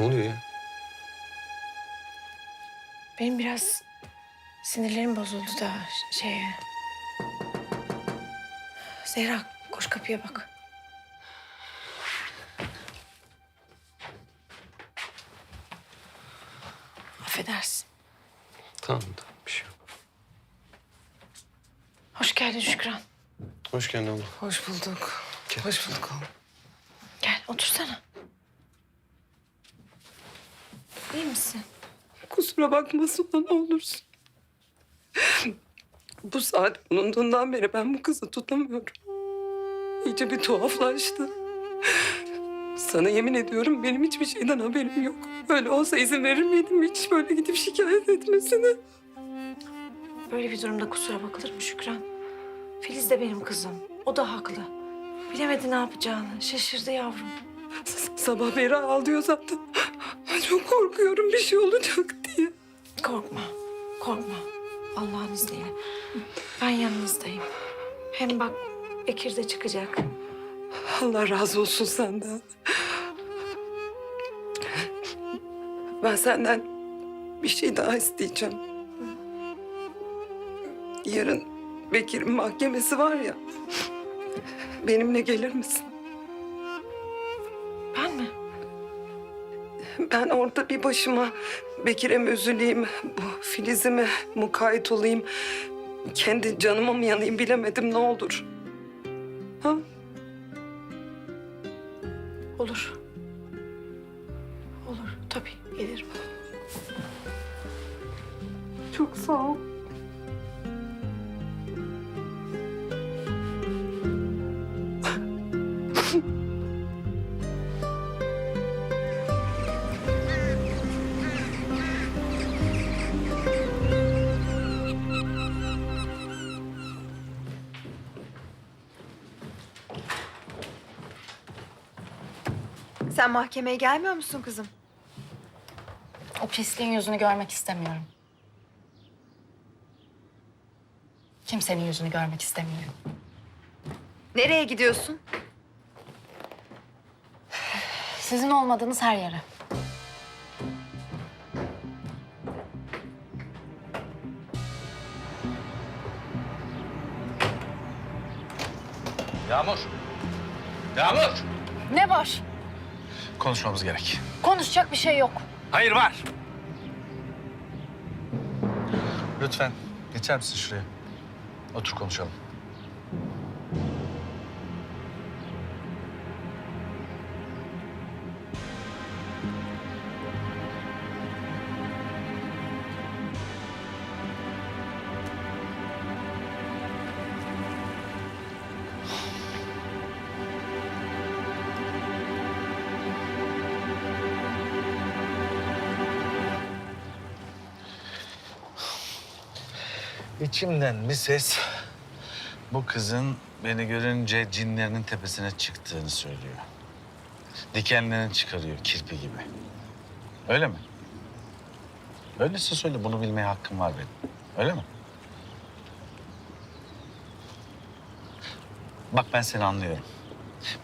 Ne oluyor ya? Benim biraz sinirlerim bozuldu da şeye. Zehra koş kapıya bak. Affedersin. Tamam tamam bir şey yok. Hoş geldin Şükran. Hoş geldin abla. Hoş bulduk. Gel. Hoş bulduk oğlum. Gel otursana. İyi misin? Kusura bakma Suna ne olursun. Bu saat bulunduğundan beri ben bu kızı tutamıyorum. İyice bir tuhaflaştı. Sana yemin ediyorum benim hiçbir şeyden haberim yok. Öyle olsa izin verir miydim hiç böyle gidip şikayet etmesine? Böyle bir durumda kusura bakılır mı Şükran? Filiz de benim kızım. O da haklı. Bilemedi ne yapacağını. Şaşırdı yavrum. S- Sabah beri ağlıyor zaten. Çok korkuyorum bir şey olacak diye. Korkma. Korkma. Allah'ın izniyle. Ben yanınızdayım. Hem bak Bekir de çıkacak. Allah razı olsun senden. Ben senden bir şey daha isteyeceğim. Yarın Bekir'in mahkemesi var ya. Benimle gelir misin? Ben orada bir başıma Bekir'e mi üzüleyim, bu Filiz'e mi mukayyet olayım, kendi canıma mı yanayım bilemedim ne olur. Ha? Olur. Olur. Tabii gelirim. Çok sağ ol. Sen mahkemeye gelmiyor musun kızım? O pisliğin yüzünü görmek istemiyorum. Kimsenin yüzünü görmek istemiyorum. Nereye gidiyorsun? Sizin olmadığınız her yere. Yağmur. Yağmur. Ne var? Konuşmamız gerek. Konuşacak bir şey yok. Hayır var. Lütfen geçer misin şuraya? Otur konuşalım. İçimden bir ses bu kızın beni görünce cinlerinin tepesine çıktığını söylüyor. Dikenlerini çıkarıyor kirpi gibi. Öyle mi? Öyleyse söyle bunu bilmeye hakkım var benim. Öyle mi? Bak ben seni anlıyorum.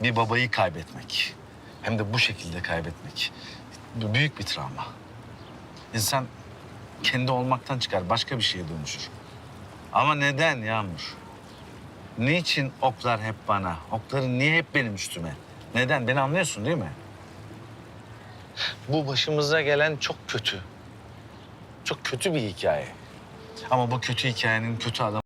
Bir babayı kaybetmek hem de bu şekilde kaybetmek büyük bir travma. İnsan kendi olmaktan çıkar başka bir şeye dönüşür. Ama neden Yağmur? Niçin oklar hep bana? Okların niye hep benim üstüme? Neden? Beni anlıyorsun değil mi? Bu başımıza gelen çok kötü. Çok kötü bir hikaye. Ama bu kötü hikayenin kötü adam